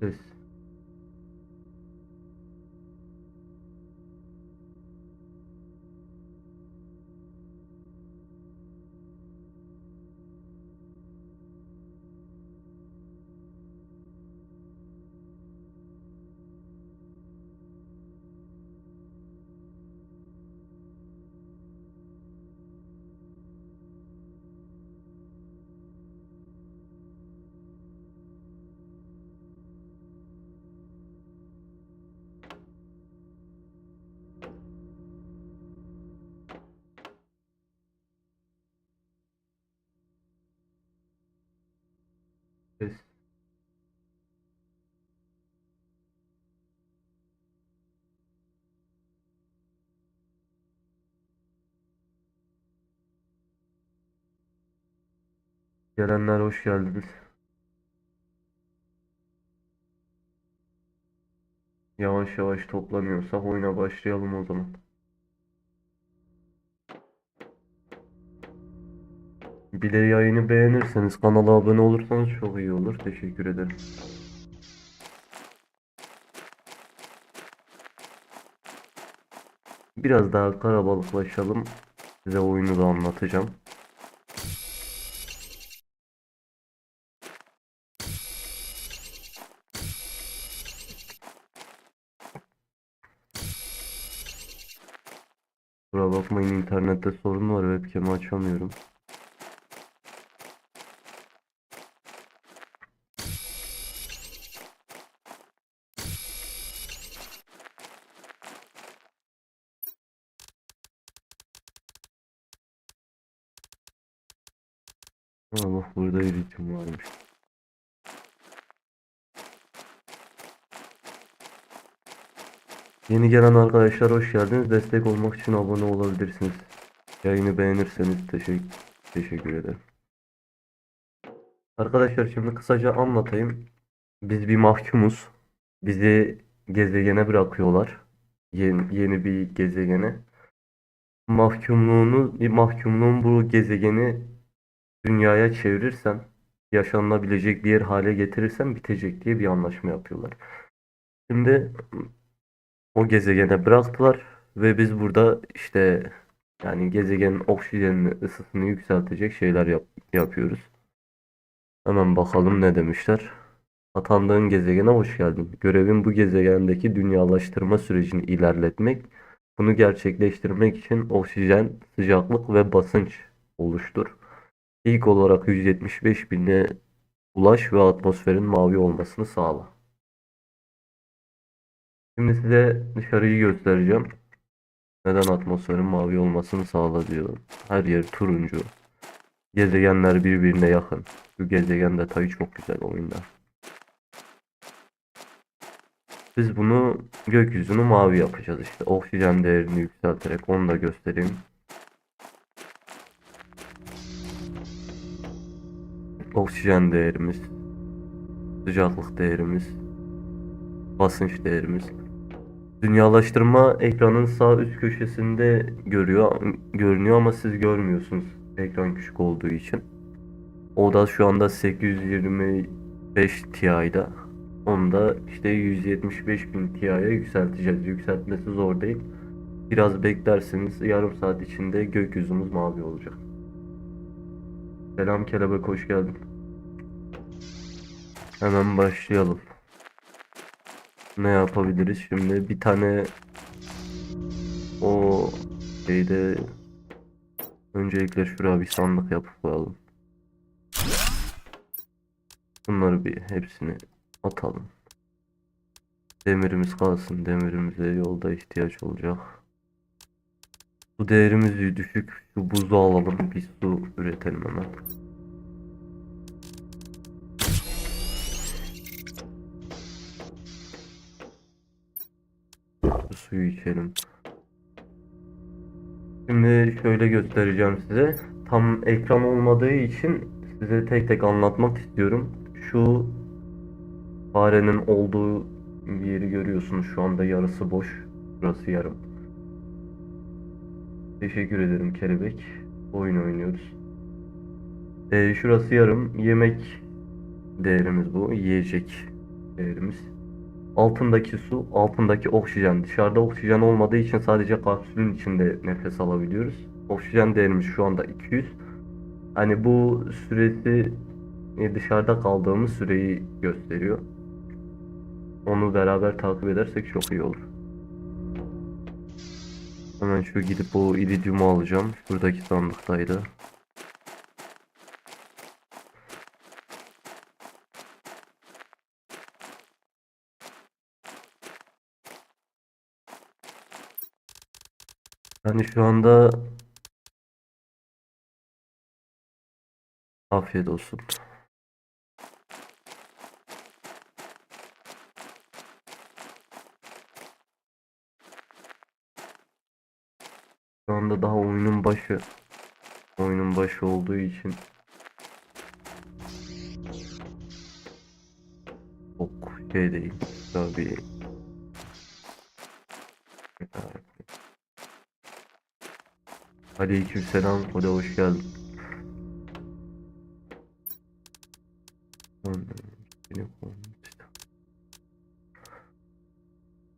Ses. Ses. Gelenler hoş geldiniz. Yavaş yavaş toplanıyorsak oyuna başlayalım o zaman. Bir de yayını beğenirseniz, kanala abone olursanız çok iyi olur. Teşekkür ederim. Biraz daha kalabalıklaşalım. Size oyunu da anlatacağım. Kusura bakmayın internette sorun var. Webcam'i açamıyorum. Ama bak burada iritim varmış. Yeni gelen arkadaşlar hoş geldiniz. Destek olmak için abone olabilirsiniz. Yayını beğenirseniz teşekkür teşekkür ederim. Arkadaşlar şimdi kısaca anlatayım. Biz bir mahkumuz. Bizi gezegene bırakıyorlar. Yeni, yeni bir gezegene. Mahkumluğunu, mahkumluğun bu gezegeni dünyaya çevirirsen, yaşanılabilecek bir yer hale getirirsen bitecek diye bir anlaşma yapıyorlar. Şimdi o gezegene bıraktılar ve biz burada işte yani gezegenin oksijenini, ısısını yükseltecek şeyler yap- yapıyoruz. Hemen bakalım ne demişler. Atandığın gezegene hoş geldin. Görevin bu gezegendeki dünyalaştırma sürecini ilerletmek. Bunu gerçekleştirmek için oksijen, sıcaklık ve basınç oluştur. İlk olarak 175 bine ulaş ve atmosferin mavi olmasını sağla. Şimdi size dışarıyı göstereceğim. Neden atmosferin mavi olmasını sağla diyor. Her yer turuncu. Gezegenler birbirine yakın. Bu gezegen detayı çok güzel oyunda. Biz bunu gökyüzünü mavi yapacağız işte. Oksijen değerini yükselterek onu da göstereyim. Oksijen değerimiz, sıcaklık değerimiz, basınç değerimiz. Dünyalaştırma ekranın sağ üst köşesinde görüyor, görünüyor ama siz görmüyorsunuz ekran küçük olduğu için. O da şu anda 825 Ti'da. Onu da işte 175.000 Ti'ye yükselteceğiz. Yükseltmesi zor değil. Biraz beklerseniz yarım saat içinde gökyüzümüz mavi olacak. Selam kelebek hoş geldin. Hemen başlayalım. Ne yapabiliriz şimdi? Bir tane o şeyde öncelikle şuraya bir sandık yapıp koyalım. Bunları bir hepsini atalım. Demirimiz kalsın. Demirimize yolda ihtiyaç olacak. Bu değerimiz düşük. Şu buzu alalım. Bir su üretelim hemen. Suyu içelim. Şimdi şöyle göstereceğim size. Tam ekran olmadığı için size tek tek anlatmak istiyorum. Şu farenin olduğu yeri görüyorsunuz. Şu anda yarısı boş. Burası yarım. Teşekkür ederim kelebek. Oyun oynuyoruz. Ee, şurası yarım. Yemek değerimiz bu. Yiyecek değerimiz. Altındaki su, altındaki oksijen. Dışarıda oksijen olmadığı için sadece kapsülün içinde nefes alabiliyoruz. Oksijen değerimiz şu anda 200. Hani bu süresi e, dışarıda kaldığımız süreyi gösteriyor. Onu beraber takip edersek çok iyi olur. Hemen şu gidip o iridiumu alacağım. Şuradaki sandıktaydı. Hani şu anda afiyet olsun. Şu anda daha oyunun başı. Oyunun başı olduğu için çok şey değil. Tabii. Aleykümselam. O da hoş geldin.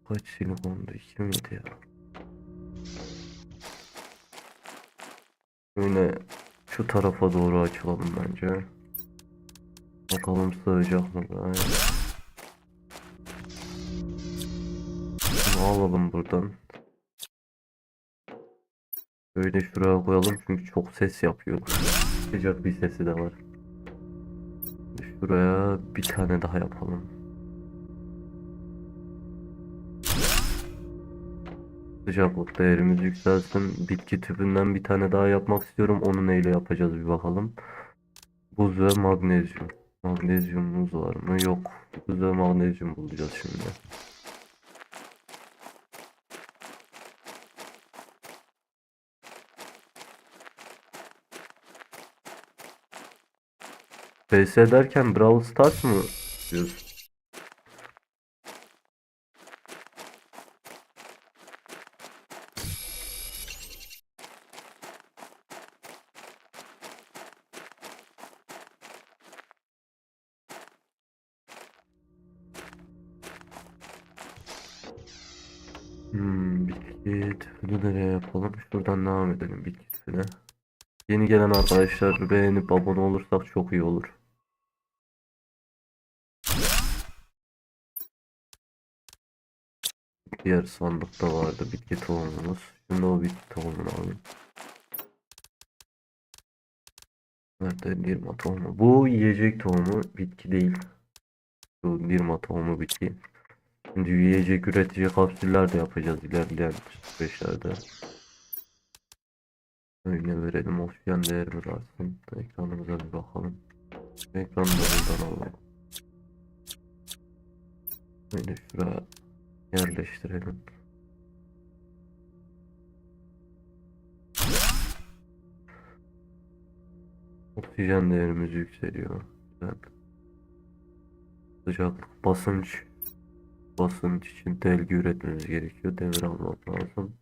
Kaç silikondu? 2 miydi ya? Böyle şu tarafa doğru açılalım bence. Bakalım sığacak mı? Aynen. Bunu alalım buradan. Böyle şuraya koyalım çünkü çok ses yapıyor. Sıcak bir sesi de var. Şuraya bir tane daha yapalım. Sıcaklık değerimiz yükselsin. Bitki tüpünden bir tane daha yapmak istiyorum. Onu neyle yapacağız bir bakalım. Buz ve magnezyum. Magnezyumumuz var mı? Yok. Buz ve magnezyum bulacağız şimdi. PS derken Brawl Stars mı diyorsun? Hmm, bitki yapalım? Şuradan devam edelim bitki tüpüne. Yeni gelen arkadaşlar beğenip abone olursak çok iyi olur. Diğer sandıkta vardı bitki tohumumuz. Şimdi o bitki tohumunu alayım. Nerede Nirma tohumu? Bu yiyecek tohumu bitki değil. Bu Nirma tohumu bitki. Şimdi yiyecek üretici kapsüller de yapacağız ilerleyen süreçlerde. Öyle verelim oksijen değerimiz artsın. Ekranımıza bir bakalım. Ekranı da buradan alalım. Böyle şuraya yerleştirelim. Oksijen değerimiz yükseliyor. Güzel. Sıcaklık, basınç. Basınç için delgi üretmemiz gerekiyor. Demir almak lazım.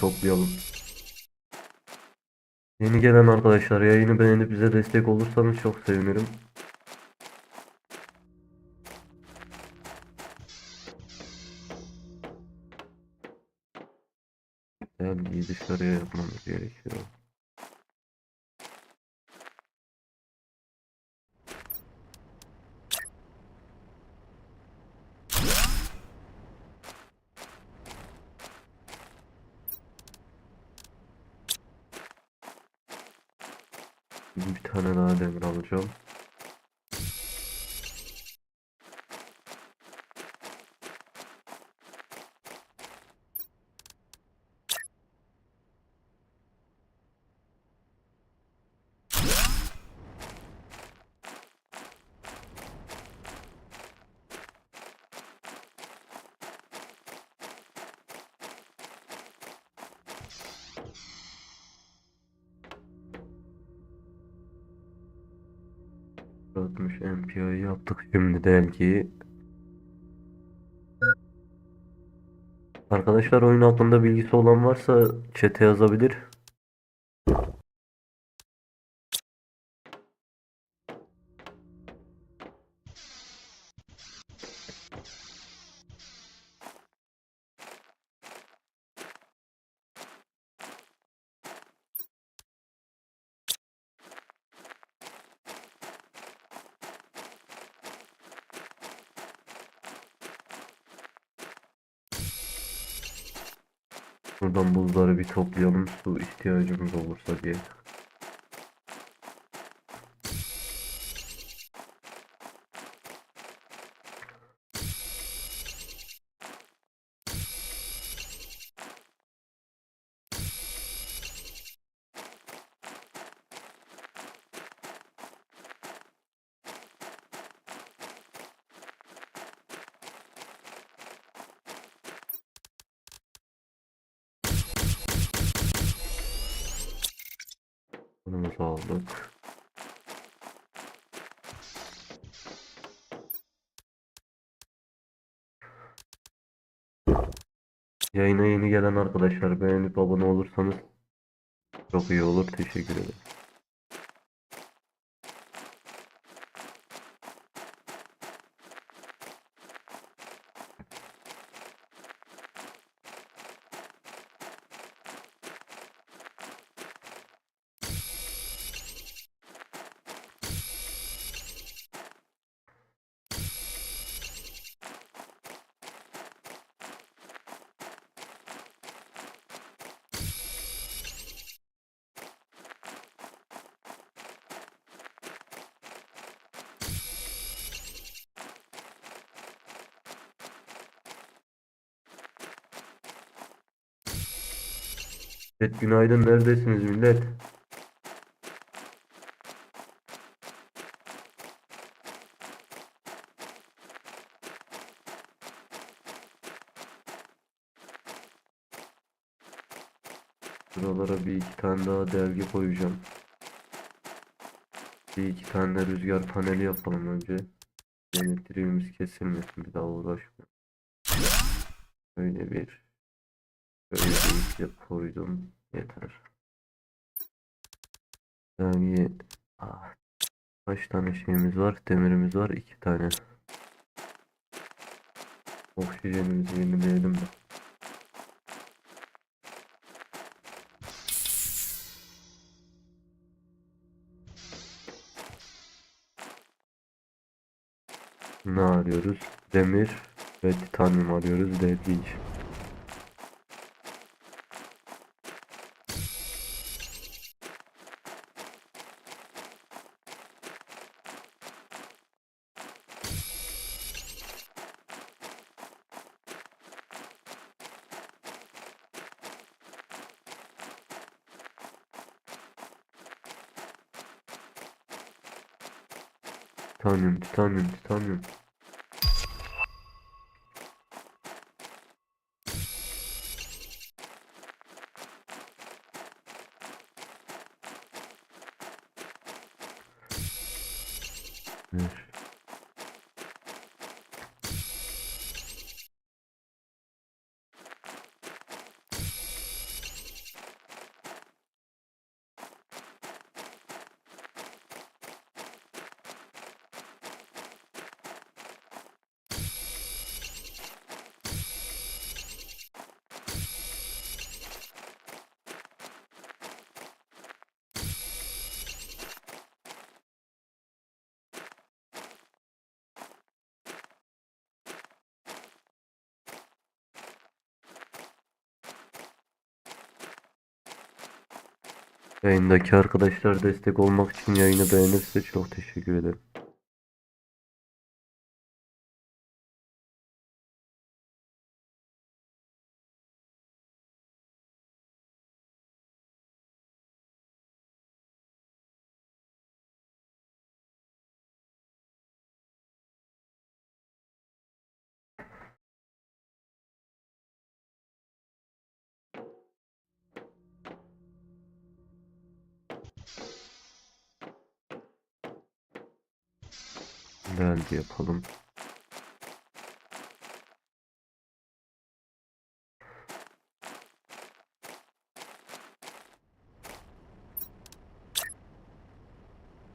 Toplayalım. Yeni gelen arkadaşlar yayını beğenip bize destek olursanız çok sevinirim. Geldiği dışarıya yapmamız gerekiyor. 60 MPI yaptık. Şimdi delgiyi Arkadaşlar oyun hakkında bilgisi olan varsa chat'e yazabilir. Olursa. Bunumuzu aldık. Yayına yeni gelen arkadaşlar beğenip abone olursanız çok iyi olur. Teşekkür ederim. Evet günaydın neredesiniz millet? Buralara bir iki tane daha delgi koyacağım. Bir iki tane de rüzgar paneli yapalım önce. Elektriğimiz kesilmesin bir daha uğraşmayalım. Böyle bir Böyle bir iki koydum. Yeter. Yani ah, kaç tane şeyimiz var? Demirimiz var. iki tane. Oksijenimizi yenileyelim de. Ne arıyoruz? Demir ve titanyum arıyoruz. Delgi için. Titanyum, titanyum, titanyum. Bir. Yayındaki arkadaşlar destek olmak için yayını beğenirse çok teşekkür ederim. Deldi yapalım.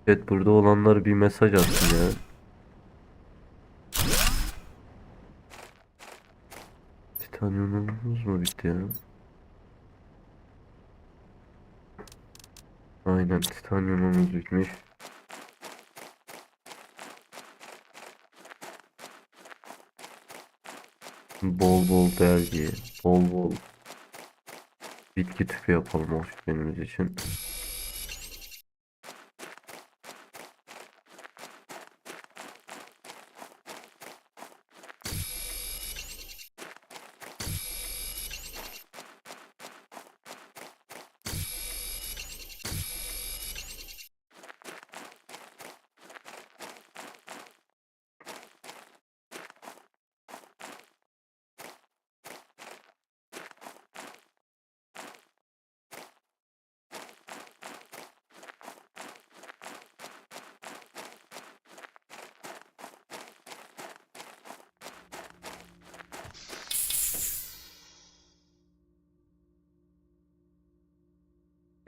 Evet burada olanlar bir mesaj atsın ya. Titanyumumuz mu bitti ya? Aynen titanyumumuz bitmiş. Bol bol dergi, bol bol bitki tüpü yapalım oksijenimiz için.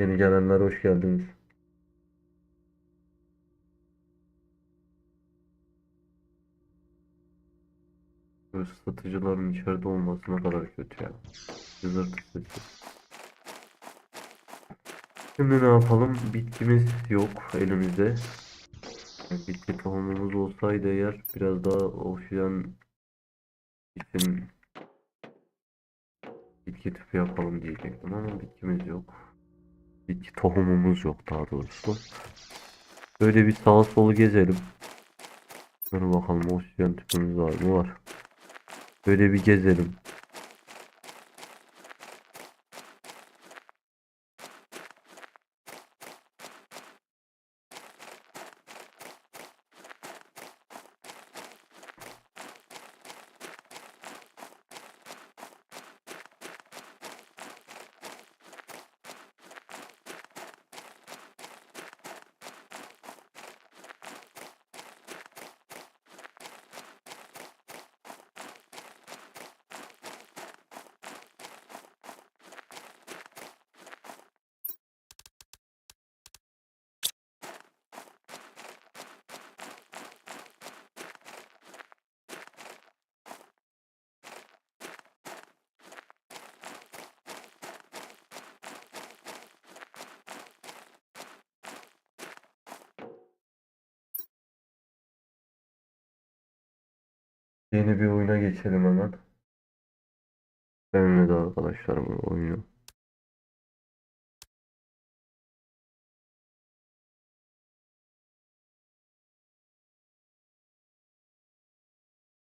Yeni gelenler hoş geldiniz. Bu ısıtıcıların içeride olması ne kadar kötü ya. Cızırtı. Şimdi ne yapalım? Bitkimiz yok elimizde. Yani Bitki tohumumuz olsaydı eğer biraz daha oksijen için bitki tüpü yapalım diyecektim ama bitkimiz yok. Bitki tohumumuz yok daha doğrusu. Böyle bir sağa solu gezelim. Dur bakalım oksijen tüpümüz var mı? Var. Böyle bir gezelim. Yeni bir oyuna geçelim hemen. Benimle de arkadaşlarımın oyunu.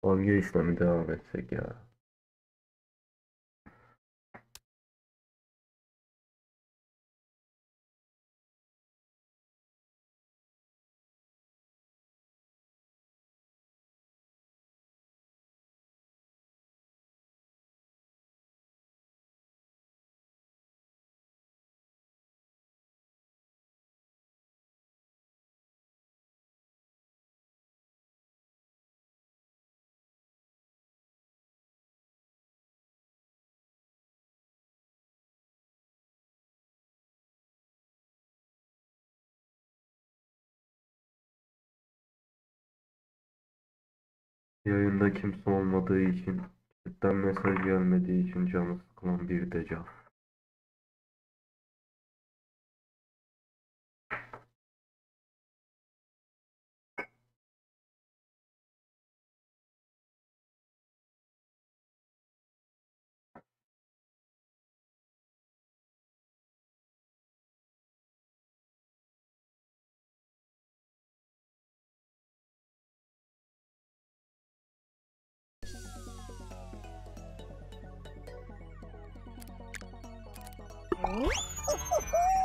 Hangi işlemi devam etsek ya? Yayında kimse olmadığı için, chatten mesaj gelmediği için canı sıkılan bir decaf. Oh,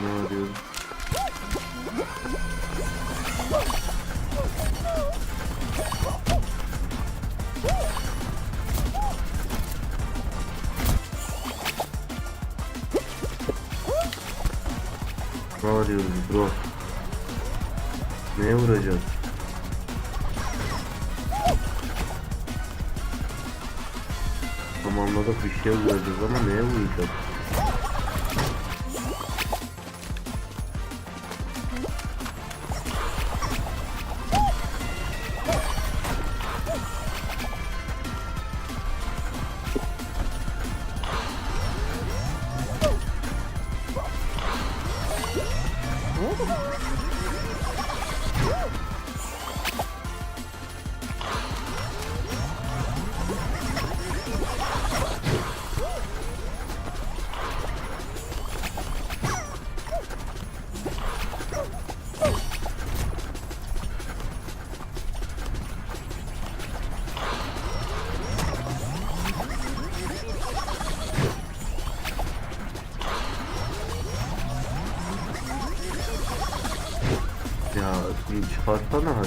Ne arıyorum? Ne arıyoruz bro? Neye vuracağız? Zamanladık bir şey vuracağız ama neye vuracağız?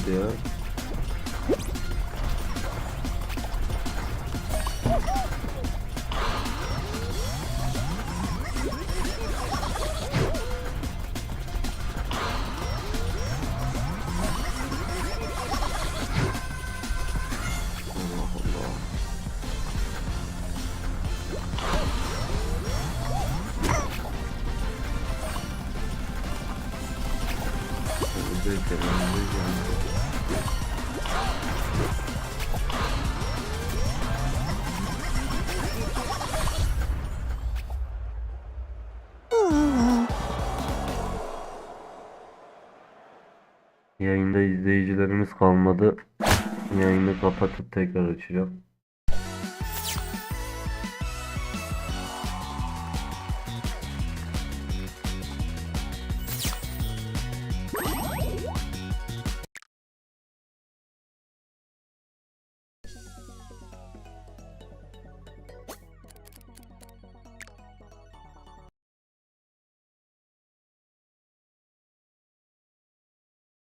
dude. ついてるんでじゃん。Yayında izleyicilerimiz kalmadı. Yayını kapatıp tekrar açacağım.